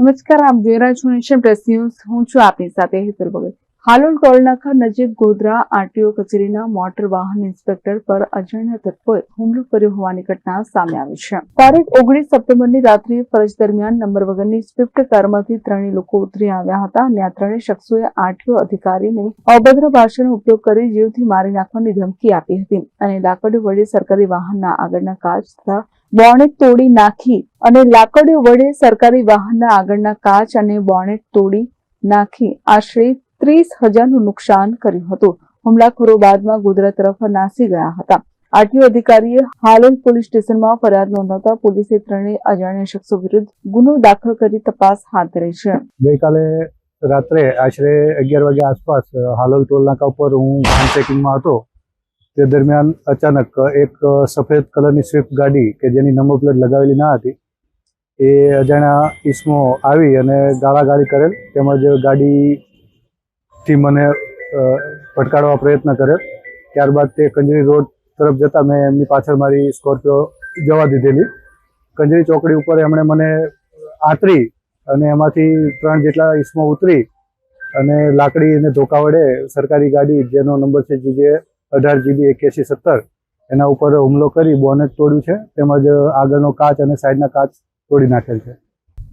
નમસ્કાર આપ જોઈ રહ્યા છો નેશન પ્રેસ ન્યૂઝ. હું છું આપની સાથે હેતલ ભગત. હાલોલ ટોલનાકા નજીક ગોધરા આરટીઓ કચેરીના મોટર વાહન ઇન્સ્પેક્ટર પર અજાણ્યા તત્વોએ હુમલો કર્યો હોવાની ઘટના સામે આવી છે. તારીખ ઓગણીસ સપ્ટેમ્બરની રાત્રે ફરજ દરમિયાન નંબર વગરની સ્વિફ્ટ કારમાંથી ત્રણેય લોકો ઉતરી આવ્યા હતા અને આ ત્રણેય શખ્સોએ આરટીઓ અધિકારીને અભદ્ર ભાષાનો ઉપયોગ કરી જીવથી મારી નાખવાની ધમકી આપી હતી અને લાકડીઓ વડે સરકારી વાહનના આગળના કાચ તથા બોનેટ તોડી નાખી અને લાકડીઓ વડે સરકારી વાહનના આગળના કાચ અને બોનેટ તોડી નાખી. આશરે ત્રીસ હજારનું નુકસાન કર્યું હતું. હુમલાખોરો બાદમાં ગોધરા તરફ નાસી ગયા હતા. આરટીઓ અધિકારીએ હાલોલ પોલીસ સ્ટેશનમાં ફરિયાદ નોંધાવતા પોલીસે ત્રણેય અજાણ્યા શખ્સો વિરુદ્ધ ગુનો દાખલ કરી તપાસ હાથ ધરી છે. ગઈકાલે રાત્રે, આશરે અગિયાર વાગ્યા આસપાસ, હાલોલ ટોલ નાકા ઉપર હું વાહન ચેકિંગમાં હતો. તે દરમિયાન અચાનક એક સફેદ કલરની સ્વિફ્ટ ગાડી કે જેની નંબર પ્લેટ લગાવેલી ના હતી, એ અજાણ્યા ઈસમો આવી અને ગાળાગાળી કરેલ. તેમજ ગાડીથી મને ભટકાડવા પ્રયત્ન કરે ત્યારબાદ તે કંજરી રોડ તરફ જતા મેં એમની પાછળ મારી સ્કોર્પિયો જવા દીધેલી. કંજરી ચોકડી ઉપર એમણે મને આતરી અને એમાંથી ત્રણ જેટલા ઈસમો ઉતરી અને લાકડી અને ધોકા વડે સરકારી ગાડી, જેનો નંબર છે જીજે અઢાર જીબી એક્યાસી સત્તર, એના ઉપર હુમલો કરી બોનેટ તોડ્યું છે. તેમજ આગળનો કાચ અને સાઈડના કાચ તોડી નાખેલ છે.